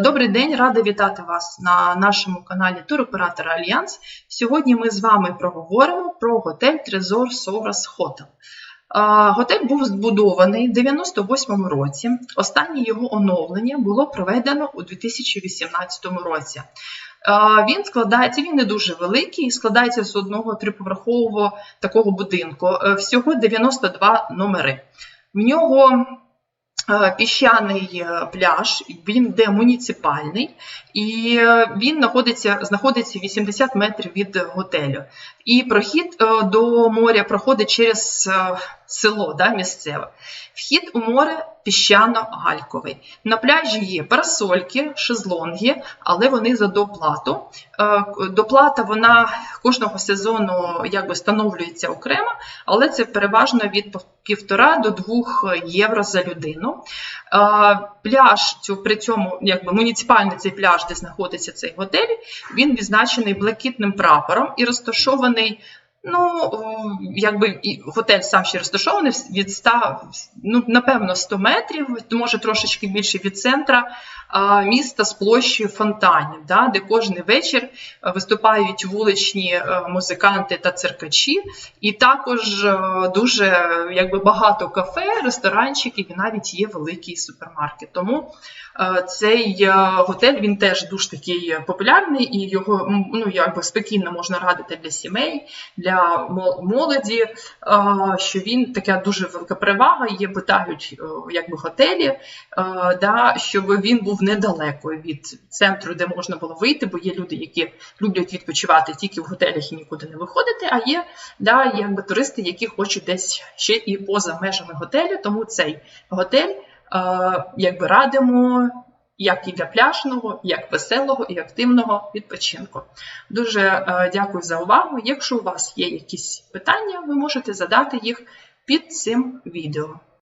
Добрий день, рада вітати вас на нашому каналі Туроператора Альянс. Сьогодні ми з вами проговоримо про готель Трезор Соврас Хотел. Готель був збудований в 98 році. Останнє його оновлення було проведено у 2018 році. Він складається, він не дуже великий, складається з одного триповерхового такого будинку. Е, Всього 92 номери. В нього піщаний е, пляж, він де муніципальний, і е, він знаходиться, знаходиться 80 метрів від готелю. І прохід е, до моря проходить через е, село да, місцеве. Вхід у море піщано-гальковий. На пляжі є парасольки, шезлонги, але вони за доплату. Е, Доплата вона кожного сезону якби встановлюється окремо, але це переважно від півтора до двох євро за людину. Е, Пляж цю при цьому, якби муніципальний цей пляж, де знаходиться цей готель, він відзначений блакитним прапором і розташований. Ну, якби готель сам ще розташований від 100, ну, напевно, 100 метрів, може трошечки більше від центра міста з площею фонтанів, да, де кожен вечір виступають вуличні е, музиканти та циркачі, і також е, дуже якби, багато кафе, ресторанчиків і навіть є великий супермаркет. Тому е, цей готель він теж дуже такий популярний і його ну, якби спокійно можна радити для сімей. для для молоді, що він така дуже велика перевага. Є питають якби готелі, да, щоб він був недалеко від центру, де можна було вийти, бо є люди, які люблять відпочивати тільки в готелях і нікуди не виходити. А є да, якби туристи, які хочуть десь ще і поза межами готелю. Тому цей готель якби радимо як і для пляжного, як веселого і активного відпочинку. Дуже е, дякую за увагу. Якщо у вас є якісь питання, ви можете задати їх під цим відео.